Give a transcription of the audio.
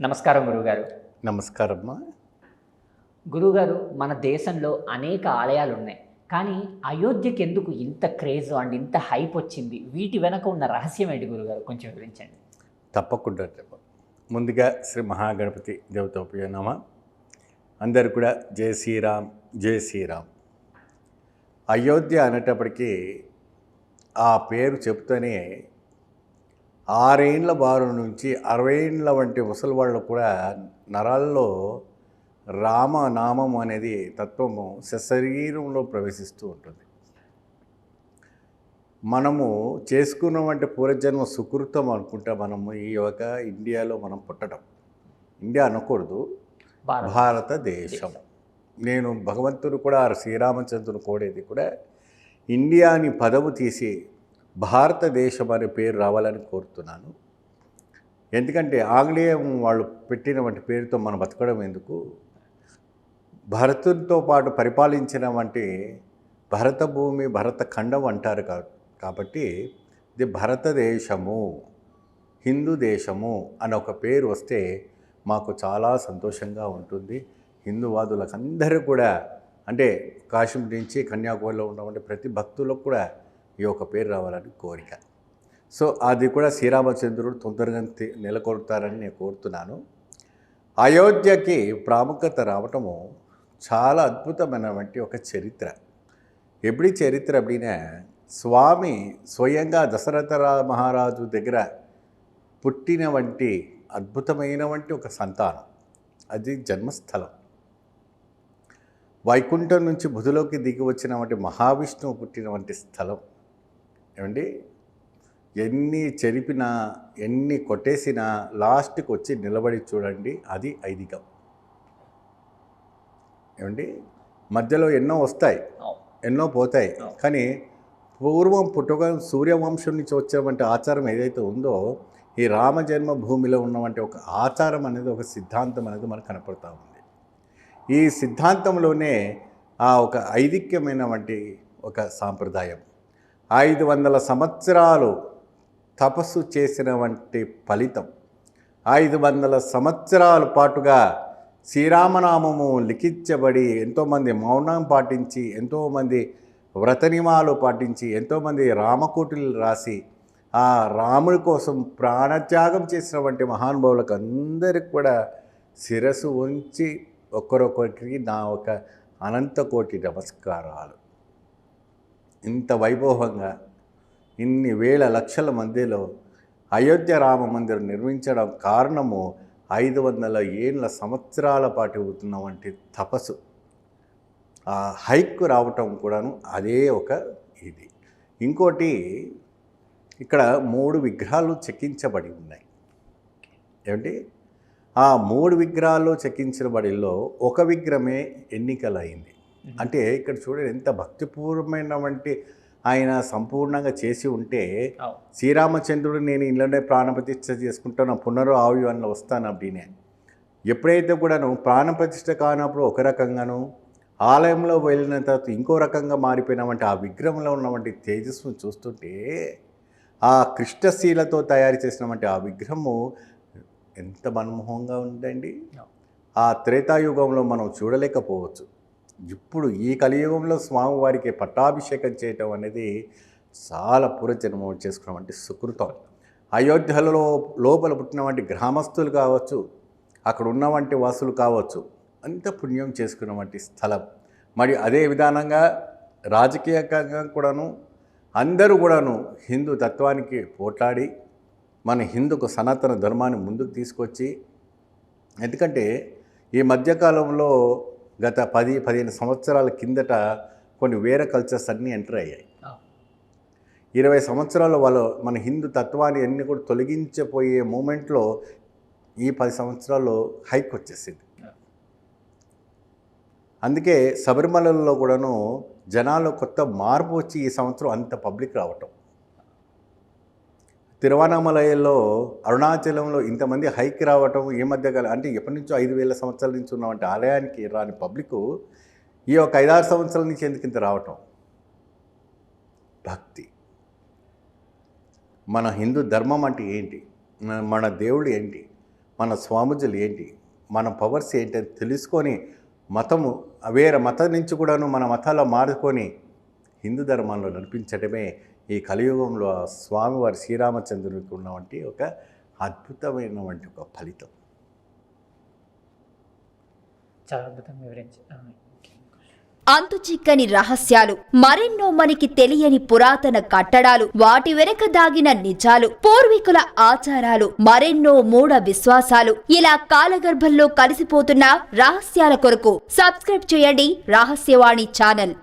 నమస్కారం గురుగారు. నమస్కారమ్మా. గురుగారు మన దేశంలో అనేక ఆలయాలు ఉన్నాయి కానీ అయోధ్యకి ఎందుకు ఇంత క్రేజ్ అండ్ ఇంత హైప్ వచ్చింది? వీటి వెనక ఉన్న రహస్యం ఏంటి గురుగారు? కొంచెం వివరించండి. తప్పకుండా చెప్ప ముందుగా శ్రీ మహాగణపతి దేవతోపయోనమ అందరు కూడా జయ శ్రీరామ్ జయ శ్రీరామ్. అయోధ్య అనేటప్పటికీ ఆ పేరు చెప్తూనే ఆరేండ్ల బారు నుంచి అరవై ఏండ్ల వంటి ముసలి వాళ్ళు కూడా నరాల్లో రామనామం అనేది తత్వము శరీరంలో ప్రవేశిస్తూ ఉంటుంది. మనము చేసుకున్నవంటి పూర్వజన్మ సుకృతం అనుకుంటా మనము ఈ యొక్క ఇండియాలో మనం పుట్టడం. ఇండియా అనకూడదు. భారత్ భారతదేశం. నేను భగవంతుడు కూడా ఆ శ్రీరామచంద్రుని కోడేది కూడా ఇండియాని పదవు తీసి భారతదేశం అనే పేరు రావాలని కోరుతున్నాను. ఎందుకంటే ఆంగ్లేయం వాళ్ళు పెట్టినటువంటి పేరుతో మనం బతకడం ఎందుకు? భరతునితో పాటు పరిపాలించిన వంటి భరత భూమి భరత ఖండం అంటారు కా కాబట్టి ఇది భారతదేశము హిందూ దేశము అని ఒక పేరు వస్తే మాకు చాలా సంతోషంగా ఉంటుంది. హిందూవాదులకు అందరూ కూడా అంటే కాశ్మీర్ నుంచి కన్యాకుమారిలో ఉన్నటువంటి ప్రతి భక్తులకు కూడా ఈ యొక్క పేరు రావాలని కోరిక. సో అది కూడా శ్రీరామచంద్రుడు తొందరగా నెలకొడతారని నేను కోరుతున్నాను. అయోధ్యకి ప్రాముఖ్యత రావటము చాలా అద్భుతమైనటువంటి ఒక చరిత్ర. ఎప్పుడీ చరిత్ర అప్పుడీనా స్వామి స్వయంగా దశరథ మహారాజు దగ్గర పుట్టిన వంటి అద్భుతమైన వంటి ఒక సంతానం. అది జన్మస్థలం. వైకుంఠం నుంచి బుధులోకి దిగి వచ్చిన వంటి మహావిష్ణువు పుట్టిన వంటి స్థలం. ఏమండి? ఎన్ని చెరిపినా ఎన్ని కొట్టేసినా లాస్ట్కి వచ్చి నిలబడి చూడండి అది ఐదికం. ఏమండి? మధ్యలో ఎన్నో వస్తాయి. ఎన్నో పోతాయి. కానీ పూర్వం పుట్టుక సూర్యవంశం నుంచి వచ్చేటువంటి ఆచారం ఏదైతే ఉందో ఈ రామ జన్మభూమిలో ఉన్నటువంటి ఒక ఆచారం అనేది ఒక సిద్ధాంతం అనేది మనకు కనపడతా ఉంది. ఈ సిద్ధాంతంలోనే ఆ ఒక ఐదిక్యమైనటువంటి ఒక సాంప్రదాయం. ఐదు వందల సంవత్సరాలు తపస్సు చేసిన వంటి ఫలితం. ఐదు వందల సంవత్సరాల పాటుగా శ్రీరామనామము లిఖించబడి ఎంతోమంది మౌనం పాటించి ఎంతోమంది వ్రతనిమాలు పాటించి ఎంతోమంది రామకోటులు రాసి ఆ రాముడి కోసం ప్రాణత్యాగం చేసినటువంటి మహానుభావులకు అందరికి కూడా శిరస్సు ఉంచి ఒక్కరొక్కరికి నా ఒక అనంతకోటి నమస్కారాలు. ఇంత వైభవంగా ఇన్ని వేల లక్షల మందిలో అయోధ్య రామ మందిరం నిర్మించడం కారణము ఐదు వందల ఏళ్ళ సంవత్సరాల పాటు అవుతున్న వంటి తపస్సు. ఆ హైక్ రావటం కూడాను అదే ఒక ఇది. ఇంకోటి ఇక్కడ మూడు విగ్రహాలు చెక్కించబడి ఉన్నాయి. ఏమిటి ఆ మూడు విగ్రహాలు చెక్కించబడిలో ఒక విగ్రహమే ఎన్నికలైంది. అంటే ఇక్కడ చూడండి ఎంత భక్తిపూర్వమైన వంటి ఆయన సంపూర్ణంగా చేసి ఉంటే. శ్రీరామచంద్రుడు నేను ఇంట్లోనే ప్రాణప్రతిష్ఠ చేసుకుంటాను పునరు ఆవివన్లో వస్తాను అప్పుడే ఎప్పుడైతే కూడాను ప్రాణప్రతిష్ఠ కానప్పుడు ఒక రకంగాను ఆలయంలో వెళ్ళిన తర్వాత ఇంకో రకంగా మారిపోయినామంటే ఆ విగ్రహంలో ఉన్నటువంటి తేజస్సును చూస్తుంటే ఆ కృష్ణశీలతో తయారు చేసినటువంటి ఆ విగ్రహము ఎంత మనమోహంగా ఉందండి. ఆ త్రేతాయుగంలో మనం చూడలేకపోవచ్చు. ఇప్పుడు ఈ కలియుగంలో స్వామివారికి పట్టాభిషేకం చేయటం అనేది చాలా పూర్వజన్మ చేసుకున్నటువంటి సుకృతం. అయోధ్యలో లోపల పుట్టినవంటి గ్రామస్తులు కావచ్చు అక్కడ ఉన్నవంటి వాసులు కావచ్చు అంత పుణ్యం చేసుకున్నటువంటి స్థలం. మరి అదే విధానంగా రాజకీయంగా కూడాను అందరూ కూడాను హిందూ తత్వానికి పోట్లాడి మన హిందూకు సనాతన ధర్మాన్ని ముందుకు తీసుకొచ్చి ఎందుకంటే ఈ మధ్యకాలంలో గత పది పదిహేను సంవత్సరాల కిందట కొన్ని వేరే కల్చర్స్ అన్నీ ఎంటర్ అయ్యాయి. ఇరవై సంవత్సరాల వాళ్ళు మన హిందూ తత్వాన్ని అన్ని కూడా తొలగించపోయే మూమెంట్లో ఈ పది సంవత్సరాల్లో హైక్ వచ్చేసింది. అందుకే శబరిమలలో కూడాను జనాలు కొత్త మార్పు వచ్చి ఈ సంవత్సరం అంత పబ్లిక్ రావటం. తిరువణామలయలో అరుణాచలంలో ఇంతమంది హైక్ రావటం ఈ మధ్య కాలం అంటే ఎప్పటి నుంచో ఐదు వేల సంవత్సరాల నుంచి ఉన్నటువంటి ఆలయానికి రాని పబ్లిక్ ఈ ఒక ఐదారు సంవత్సరాల నుంచి ఎందుకు ఇంత రావటం? భక్తి. మన హిందూ ధర్మం అంటే ఏంటి? మన- మన దేవుడు ఏంటి? మన స్వాముజులు ఏంటి? మన పవర్స్ ఏంటి అని తెలుసుకొని మతము వేరే మతం నుంచి కూడాను మన మతాల్లో మారుకొని హిందూ ధర్మంలో నడిపించడమే ఈ కలియుగంలో ఆ స్వామివారి శ్రీరామచంద్రునికి ఉన్నవంటి ఒక అద్భుతమైనటువంటి ఒక ఫలితం. చాలా అద్భుతంగా. అంతు చిక్కని రహస్యాలు మరెన్నో మనకి తెలియని పురాతన కట్టడాలు వాటి వెనక దాగిన నిజాలు పూర్వీకుల ఆచారాలు మరెన్నో మూఢ విశ్వాసాలు. ఇలా కాలగర్భంలో కలిసిపోతున్న రహస్యాల కొరకు సబ్స్క్రైబ్ చేయండి రహస్యవాణి ఛానల్.